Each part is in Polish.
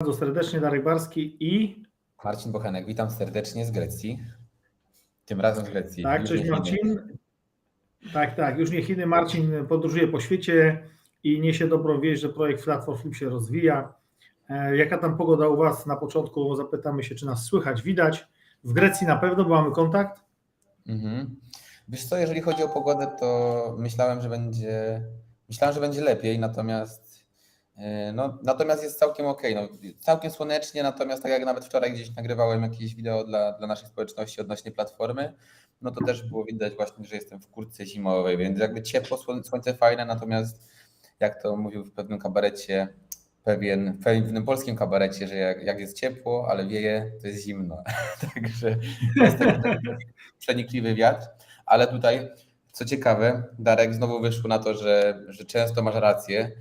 bardzo serdecznie, Darek Barski i Marcin Bochenek, witam serdecznie z Grecji. Tym razem z Grecji. tak, Już cześć. Marcin. Tak, tak, już nie Chiny. Marcin podróżuje po świecie i niesie dobrą wieść, że projekt Flat for Flip się rozwija. E, Jaka tam pogoda u Was? Na początku zapytamy się, czy nas słychać, widać. W Grecji na pewno, bo mamy kontakt. Mhm. Wiesz co, jeżeli chodzi o pogodę, to myślałem, że będzie, myślałem, że będzie lepiej, natomiast no, natomiast jest całkiem ok, no, całkiem słonecznie, natomiast tak jak nawet wczoraj gdzieś nagrywałem jakieś wideo dla, dla naszej społeczności odnośnie platformy, no to też było widać właśnie, że jestem w kurtce zimowej, więc jakby ciepło, słońce fajne, natomiast jak to mówił w pewnym kabarecie, pewien, w pewnym polskim kabarecie, że jak, jak jest ciepło, ale wieje, to jest zimno. Także jest taki przenikliwy wiatr, ale tutaj, co ciekawe, Darek znowu wyszło na to, że, że często masz rację,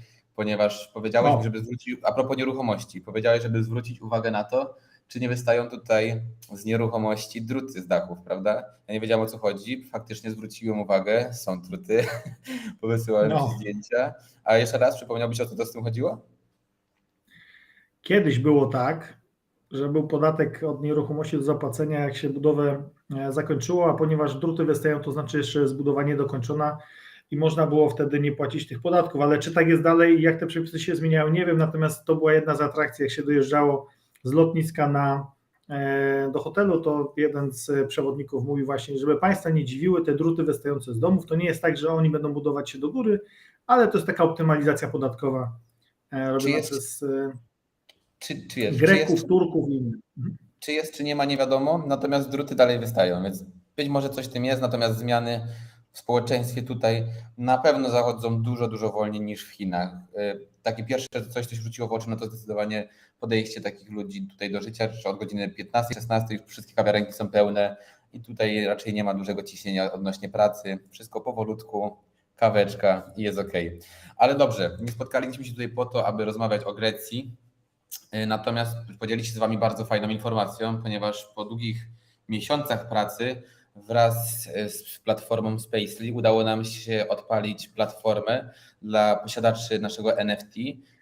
ponieważ powiedziałeś, No. żeby zwrócić, a propos nieruchomości, powiedziałeś, żeby zwrócić uwagę na to, czy nie wystają tutaj z nieruchomości druty z dachów, prawda? Ja nie wiedziałem o co chodzi, faktycznie zwróciłem uwagę, są druty, powysyłałem No. ci zdjęcia, a jeszcze raz przypomniałbyś o co to z tym chodziło? Kiedyś było tak, że był podatek od nieruchomości do zapłacenia, jak się budowę e, zakończyło, a ponieważ druty wystają, to znaczy jeszcze jest budowa niedokończona i można było wtedy nie płacić tych podatków. Ale czy tak jest dalej i jak te przepisy się zmieniają, nie wiem. Natomiast to była jedna z atrakcji, jak się dojeżdżało z lotniska na, e, do hotelu, to jeden z przewodników mówił właśnie, żeby Państwa nie dziwiły te druty wystające z domów. To nie jest tak, że oni będą budować się do góry, ale to jest taka optymalizacja podatkowa e, robiona przez e, Czy, czy, jest, czy, Greków, jest, Turków i innych. Mhm. czy jest, czy nie ma, nie wiadomo, natomiast druty dalej wystają, więc być może coś tym jest, natomiast zmiany społeczeństwie tutaj na pewno zachodzą dużo, dużo wolniej niż w Chinach. Y, Takie pierwsze coś, co się rzuciło w oczy, no to zdecydowanie podejście takich ludzi tutaj do życia, że od godziny 15-16 już wszystkie kawiarenki są pełne i tutaj raczej nie ma dużego ciśnienia odnośnie pracy, wszystko powolutku, kaweczka i jest ok. Ale dobrze, nie spotkaliśmy się tutaj po to, aby rozmawiać o Grecji, Y, Natomiast podzielić się z Wami bardzo fajną informacją, ponieważ po długich miesiącach pracy wraz z platformą Spacely udało nam się odpalić platformę dla posiadaczy naszego NFT,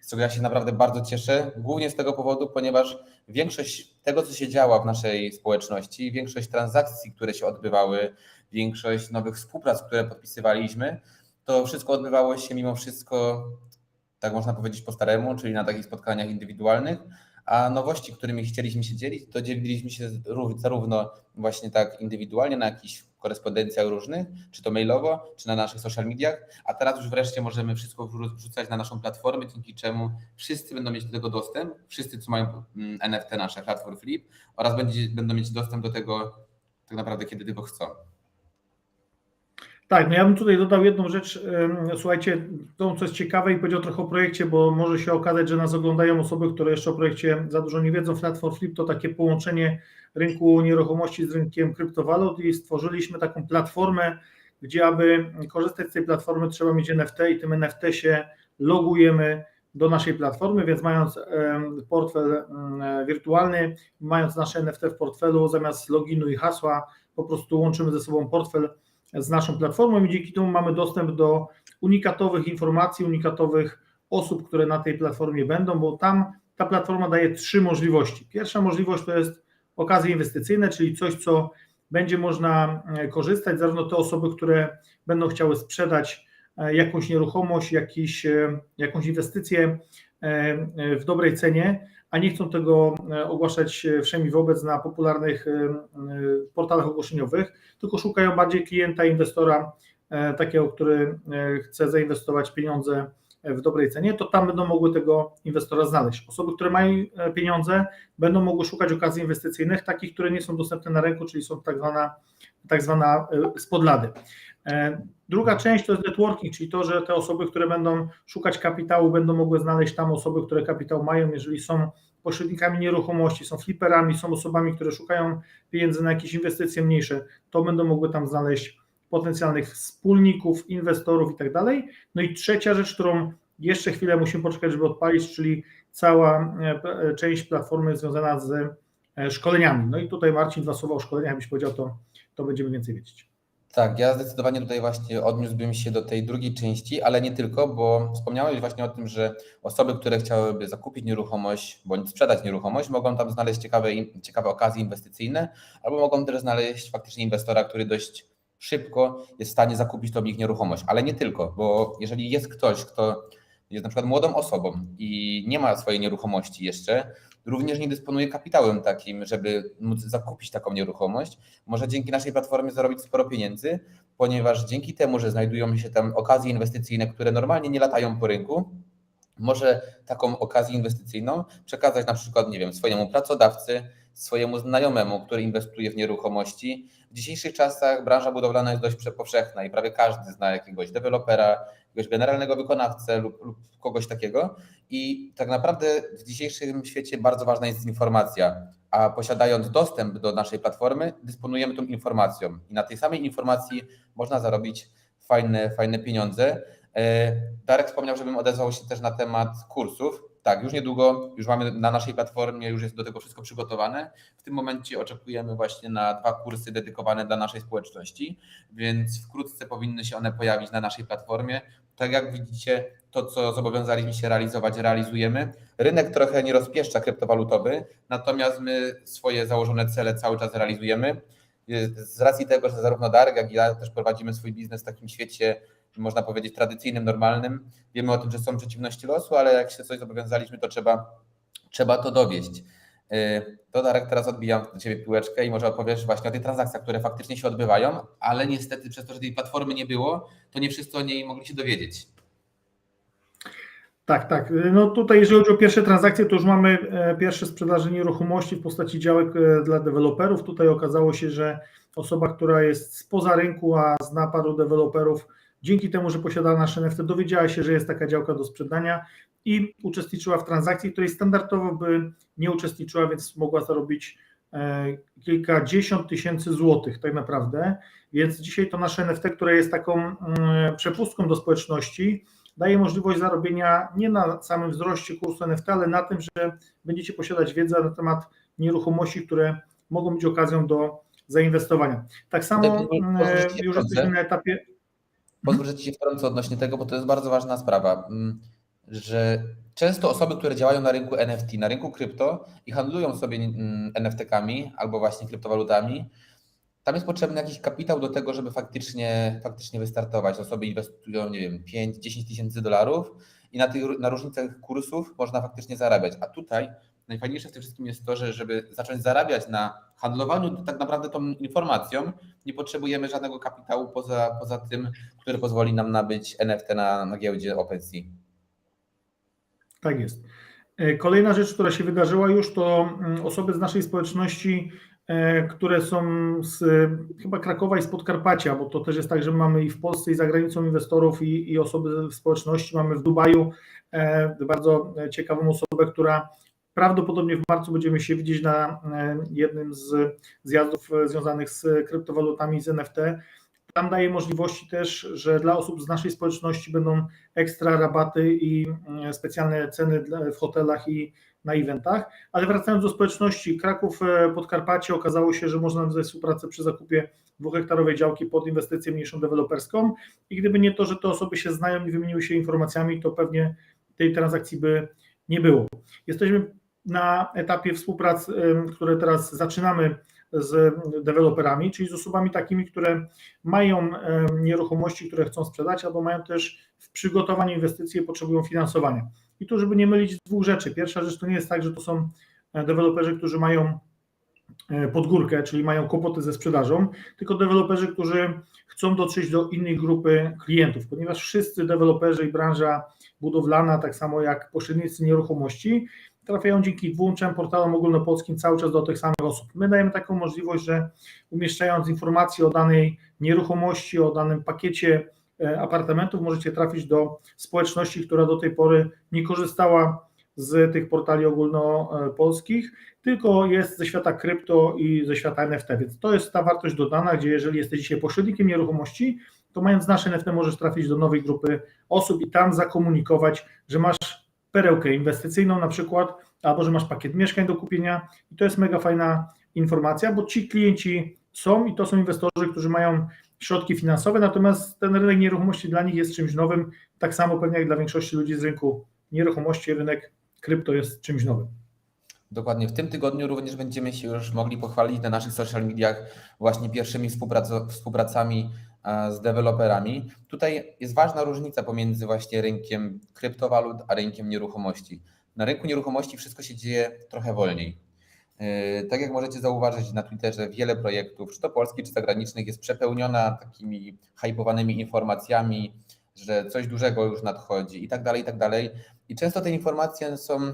z czego ja się naprawdę bardzo cieszę, głównie z tego powodu, ponieważ większość tego, co się działo w naszej społeczności, większość transakcji, które się odbywały, większość nowych współprac, które podpisywaliśmy, to wszystko odbywało się mimo wszystko tak można powiedzieć po staremu, czyli na takich spotkaniach indywidualnych, a nowości, którymi chcieliśmy się dzielić, to dzieliliśmy się ró- zarówno właśnie tak indywidualnie na jakichś korespondencjach różnych, czy to mailowo, czy na naszych social mediach, a teraz już wreszcie możemy wszystko wrzucać na naszą platformę, dzięki czemu wszyscy będą mieć do tego dostęp, wszyscy, co mają mm, NFT nasze, Flat for Flip, oraz będzie, będą mieć dostęp do tego tak naprawdę kiedy tylko chcą. Tak, no ja bym tutaj dodał jedną rzecz. Słuchajcie, to co jest ciekawe i powiedział trochę o projekcie, bo może się okazać, że nas oglądają osoby, które jeszcze o projekcie za dużo nie wiedzą. Flat for Flip to takie połączenie rynku nieruchomości z rynkiem kryptowalut i stworzyliśmy taką platformę, gdzie aby korzystać z tej platformy trzeba mieć NFT i tym NFT się logujemy do naszej platformy, więc mając portfel em, wirtualny, mając nasze NFT w portfelu, zamiast loginu i hasła, po prostu łączymy ze sobą portfel z naszą platformą i dzięki temu mamy dostęp do unikatowych informacji, unikatowych osób, które na tej platformie będą, bo tam ta platforma daje trzy możliwości. Pierwsza możliwość to jest okazje inwestycyjne, czyli coś, co będzie można e, korzystać, zarówno te osoby, które będą chciały sprzedać e, jakąś nieruchomość, jakiś, e, jakąś inwestycję w dobrej cenie, a nie chcą tego e, ogłaszać e, wszemi wobec na popularnych e, e, portalach ogłoszeniowych, tylko szukają bardziej klienta, inwestora, e, takiego, który e, chce zainwestować pieniądze w dobrej cenie, to tam będą mogły tego inwestora znaleźć. Osoby, które mają e, pieniądze, będą mogły szukać okazji inwestycyjnych, takich, które nie są dostępne na rynku, czyli są tak zwana, tak zwana e, spodlady. E, Druga część to jest networking, czyli to, że te osoby, które będą szukać kapitału, będą mogły znaleźć tam osoby, które kapitał mają, jeżeli są pośrednikami nieruchomości, są fliperami, są osobami, które szukają pieniędzy na jakieś inwestycje mniejsze, to będą mogły tam znaleźć potencjalnych wspólników, inwestorów i tak dalej. No i trzecia rzecz, którą jeszcze chwilę musimy poczekać, żeby odpalić, czyli cała e, e, część platformy związana z szkoleniami. No i tutaj Marcin dwa słowa o szkoleniach, jakbyś powiedział, to, to będziemy więcej wiedzieć. Tak, ja zdecydowanie tutaj właśnie odniósłbym się do tej drugiej części, ale nie tylko, bo wspomniałeś właśnie o tym, że osoby, które chciałyby zakupić nieruchomość bądź sprzedać nieruchomość, mogą tam znaleźć ciekawe, ciekawe okazje inwestycyjne, albo mogą też znaleźć faktycznie inwestora, który dość szybko jest w stanie zakupić tą ich nieruchomość. Ale nie tylko, bo jeżeli jest ktoś, kto jest na przykład młodą osobą i nie ma swojej nieruchomości jeszcze, również nie dysponuje kapitałem takim, żeby móc zakupić taką nieruchomość, może dzięki naszej platformie zarobić sporo pieniędzy, ponieważ dzięki temu, że znajdują się tam okazje inwestycyjne, które normalnie nie latają po rynku, może taką okazję inwestycyjną przekazać na przykład, nie wiem, swojemu pracodawcy, swojemu znajomemu, który inwestuje w nieruchomości. W dzisiejszych czasach branża budowlana jest dość powszechna i prawie każdy zna jakiegoś dewelopera, jakiegoś generalnego wykonawcę lub, lub kogoś takiego. I tak naprawdę w dzisiejszym świecie bardzo ważna jest informacja, a posiadając dostęp do naszej platformy, dysponujemy tą informacją i na tej samej informacji można zarobić fajne, fajne pieniądze. E, Darek wspomniał, żebym odezwał się też na temat kursów. Tak, już niedługo, już mamy na naszej platformie, już jest do tego wszystko przygotowane. W tym momencie oczekujemy właśnie na dwa kursy dedykowane dla naszej społeczności, więc wkrótce powinny się one pojawić na naszej platformie. Tak jak widzicie, to co zobowiązaliśmy się realizować, realizujemy. Rynek trochę nie rozpieszcza kryptowalutowy, natomiast my swoje założone cele cały czas realizujemy. Z racji tego, że zarówno Darek, jak i ja też prowadzimy swój biznes w takim świecie, można powiedzieć, tradycyjnym, normalnym. Wiemy o tym, że są przeciwności losu, ale jak się coś zobowiązaliśmy, to trzeba, trzeba to dowieść. To Darek, teraz odbijam do Ciebie piłeczkę i może opowiesz właśnie o tych transakcjach, które faktycznie się odbywają, ale niestety przez to, że tej platformy nie było, to nie wszyscy o niej mogli się dowiedzieć. Tak, tak. No tutaj jeżeli chodzi o pierwsze transakcje, to już mamy e, pierwsze sprzedaże nieruchomości w postaci działek e, dla deweloperów. Tutaj okazało się, że osoba, która jest spoza rynku, a zna paru deweloperów, dzięki temu, że posiada nasze NFT, dowiedziała się, że jest taka działka do sprzedania i uczestniczyła w transakcji, której standardowo by nie uczestniczyła, więc mogła zarobić e, kilkadziesiąt tysięcy złotych tak naprawdę. Więc dzisiaj to nasze NFT, które jest taką mm, przepustką do społeczności, daje możliwość zarobienia nie na samym wzroście kursu NFT, ale na tym, że będziecie posiadać wiedzę na temat nieruchomości, które mogą być okazją do zainwestowania. Tak samo już jesteśmy na etapie. Pozwól, że Ci się wtrącę odnośnie tego, bo to jest bardzo ważna sprawa, że często osoby, które działają na rynku NFT, na rynku krypto i handlują sobie NFT-kami albo właśnie kryptowalutami, tam jest potrzebny jakiś kapitał do tego, żeby faktycznie, faktycznie wystartować. Osoby inwestują, nie wiem, 5-10 tysięcy dolarów i na, tych, na różnicach kursów można faktycznie zarabiać. A tutaj najfajniejsze w tym wszystkim jest to, że żeby zacząć zarabiać na handlowaniu tak naprawdę tą informacją, nie potrzebujemy żadnego kapitału poza, poza tym, który pozwoli nam nabyć NFT na, na giełdzie OpenSea. Tak jest. Kolejna rzecz, która się wydarzyła już, to osoby z naszej społeczności które są z chyba Krakowa i z Podkarpacia, bo to też jest tak, że mamy i w Polsce i za granicą inwestorów i, i osoby w społeczności. Mamy w Dubaju bardzo ciekawą osobę, która prawdopodobnie w marcu będziemy się widzieć na jednym z zjazdów związanych z kryptowalutami, z NFT. Tam daje możliwości też, że dla osób z naszej społeczności będą ekstra rabaty i specjalne ceny w hotelach i na eventach, ale wracając do społeczności, Kraków Podkarpacie okazało się, że można nawiązać współpracę przy zakupie dwuhektarowej działki pod inwestycję mniejszą deweloperską i gdyby nie to, że te osoby się znają i wymieniły się informacjami, to pewnie tej transakcji by nie było. Jesteśmy na etapie współpracy, które teraz zaczynamy z deweloperami, czyli z osobami takimi, które mają nieruchomości, które chcą sprzedać, albo mają też w przygotowaniu inwestycji i potrzebują finansowania. I tu, żeby nie mylić dwóch rzeczy. Pierwsza rzecz to nie jest tak, że to są deweloperzy, którzy mają podgórkę, czyli mają kłopoty ze sprzedażą, tylko deweloperzy, którzy chcą dotrzeć do innej grupy klientów, ponieważ wszyscy deweloperzy i branża budowlana, tak samo jak pośrednicy nieruchomości, trafiają dzięki włączem portalom ogólnopolskim cały czas do tych samych osób. My dajemy taką możliwość, że umieszczając informacje o danej nieruchomości, o danym pakiecie apartamentów, możecie trafić do społeczności, która do tej pory nie korzystała z tych portali ogólnopolskich, tylko jest ze świata krypto i ze świata NFT, więc to jest ta wartość dodana, gdzie jeżeli jesteś dzisiaj pośrednikiem nieruchomości, to mając nasze NFT możesz trafić do nowej grupy osób i tam zakomunikować, że masz perełkę inwestycyjną na przykład, albo że masz pakiet mieszkań do kupienia i to jest mega fajna informacja, bo ci klienci są i to są inwestorzy, którzy mają środki finansowe, natomiast ten rynek nieruchomości dla nich jest czymś nowym, tak samo pewnie jak dla większości ludzi z rynku nieruchomości, rynek krypto jest czymś nowym. Dokładnie. W tym tygodniu również będziemy się już mogli pochwalić na naszych social mediach właśnie pierwszymi współprac- współpracami z deweloperami. Tutaj jest ważna różnica pomiędzy właśnie rynkiem kryptowalut a rynkiem nieruchomości. Na rynku nieruchomości wszystko się dzieje trochę wolniej. E, Tak jak możecie zauważyć na Twitterze, wiele projektów, czy to polskich, czy zagranicznych, jest przepełniona takimi hypowanymi informacjami, że coś dużego już nadchodzi i tak dalej, i tak dalej. I często te informacje są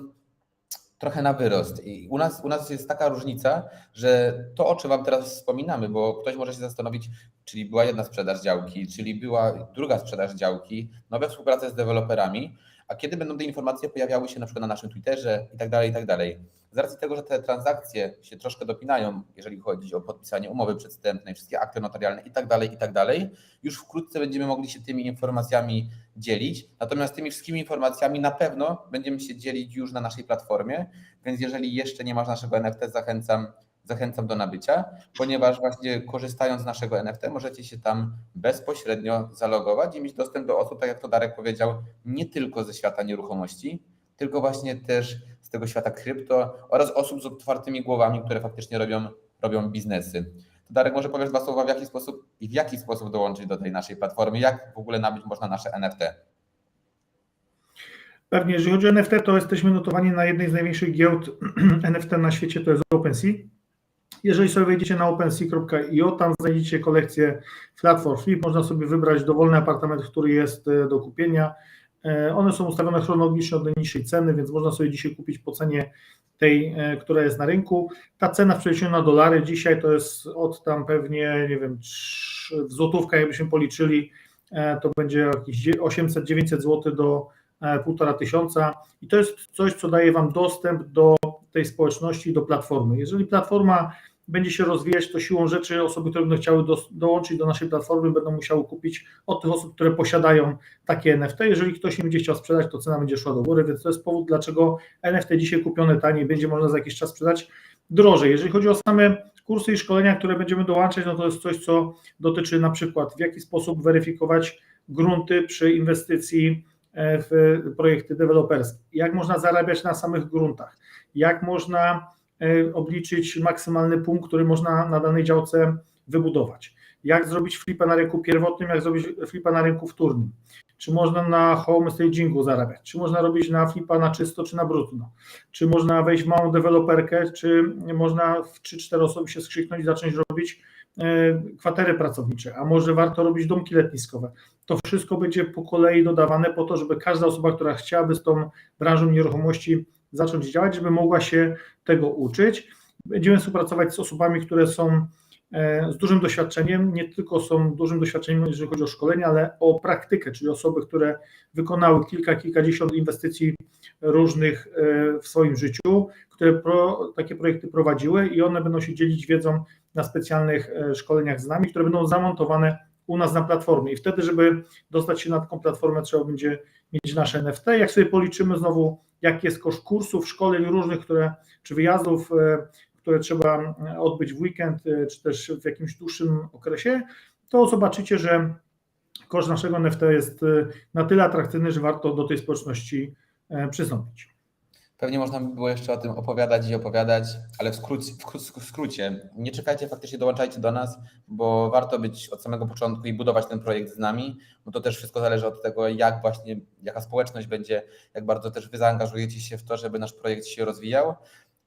trochę na wyrost. I u nas, u nas jest taka różnica, że to, o czym Wam teraz wspominamy, bo ktoś może się zastanowić, czyli była jedna sprzedaż działki, czyli była druga sprzedaż działki, nowe współprace z deweloperami, a kiedy będą te informacje pojawiały się na przykład na naszym Twitterze i tak dalej, i tak dalej. Z racji tego, że te transakcje się troszkę dopinają, jeżeli chodzi o podpisanie umowy przedstępnej, wszystkie akty notarialne i tak dalej, i tak już wkrótce będziemy mogli się tymi informacjami dzielić. Natomiast tymi wszystkimi informacjami na pewno będziemy się dzielić już na naszej platformie, więc jeżeli jeszcze nie masz naszego NFT, zachęcam, zachęcam do nabycia, ponieważ właśnie korzystając z naszego NFT możecie się tam bezpośrednio zalogować i mieć dostęp do osób, tak jak to Darek powiedział, nie tylko ze świata nieruchomości, tylko właśnie też tego świata krypto oraz osób z otwartymi głowami, które faktycznie robią, robią biznesy. To Darek, może powiesz dwa słowa, w jaki sposób i w jaki sposób dołączyć do tej naszej platformy, jak w ogóle nabyć można nasze NFT? Pewnie, jeżeli chodzi o NFT, to jesteśmy notowani na jednej z największych giełd NFT na świecie, to jest OpenSea. Jeżeli sobie wejdziecie na opensea.io, tam znajdziecie kolekcję Flat for Flip, można sobie wybrać dowolny apartament, który jest e, do kupienia. E, One są ustawione chronologicznie od najniższej ceny, więc można sobie dzisiaj kupić po cenie tej, e, która jest na rynku. Ta cena w przeliczeniu na dolary dzisiaj to jest od tam pewnie, nie wiem, w złotówkach jakbyśmy policzyli, e, to będzie jakieś 800-900 zł do e, półtora tysiąca i to jest coś, co daje Wam dostęp do tej społeczności, do platformy. Jeżeli platforma będzie się rozwijać, to siłą rzeczy osoby, które będą chciały do, dołączyć do naszej platformy, będą musiały kupić od tych osób, które posiadają takie NFT. Jeżeli ktoś nie będzie chciał sprzedać, to cena będzie szła do góry, więc to jest powód, dlaczego NFT dzisiaj kupione taniej będzie można za jakiś czas sprzedać drożej. Jeżeli chodzi o same kursy i szkolenia, które będziemy dołączać, no to jest coś, co dotyczy na przykład w jaki sposób weryfikować grunty przy inwestycji e, w projekty deweloperskie, jak można zarabiać na samych gruntach, jak można obliczyć maksymalny punkt, który można na danej działce wybudować, jak zrobić flipa na rynku pierwotnym, jak zrobić flipa na rynku wtórnym, czy można na home stagingu zarabiać, czy można robić na flipa na czysto, czy na brudno, czy można wejść w małą deweloperkę, czy można w 3-4 osoby się skrzyknąć i zacząć robić e, kwatery pracownicze, a może warto robić domki letniskowe. To wszystko będzie po kolei dodawane po to, żeby każda osoba, która chciałaby z tą branżą nieruchomości zacząć działać, żeby mogła się tego uczyć. Będziemy współpracować z osobami, które są e, z dużym doświadczeniem, nie tylko są dużym doświadczeniem, jeżeli chodzi o szkolenie, ale o praktykę, czyli osoby, które wykonały kilka, kilkadziesiąt inwestycji różnych e, w swoim życiu, które pro, takie projekty prowadziły i one będą się dzielić wiedzą na specjalnych e, szkoleniach z nami, które będą zamontowane u nas na platformie. I wtedy, żeby dostać się na taką platformę, trzeba będzie mieć nasze NFT. Jak sobie policzymy znowu, jaki jest koszt kursów, szkoleń różnych, które, czy wyjazdów, e, które trzeba e, odbyć w weekend, e, czy też w jakimś dłuższym okresie, to zobaczycie, że koszt naszego NFT jest na tyle atrakcyjny, że warto do tej społeczności przystąpić. Pewnie można by było jeszcze o tym opowiadać i opowiadać, ale w skrócie, w kró- w skrócie nie czekajcie, faktycznie dołączajcie do nas, bo warto być od samego początku i budować ten projekt z nami, bo to też wszystko zależy od tego, jak właśnie, jaka społeczność będzie, jak bardzo też wy zaangażujecie się w to, żeby nasz projekt się rozwijał.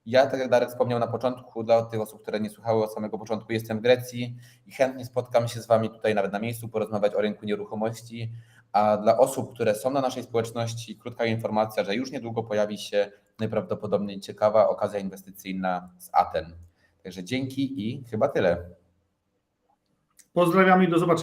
Ja, tak jak Darek wspomniał na początku, dla tych osób, które nie słuchały od samego początku, jestem w Grecji i chętnie spotkam się z Wami tutaj nawet na miejscu, porozmawiać o rynku nieruchomości. A dla osób, które są na naszej społeczności, krótka informacja, że już niedługo pojawi się najprawdopodobniej ciekawa okazja inwestycyjna z Aten. Także dzięki i chyba tyle. Pozdrawiam i do zobaczenia.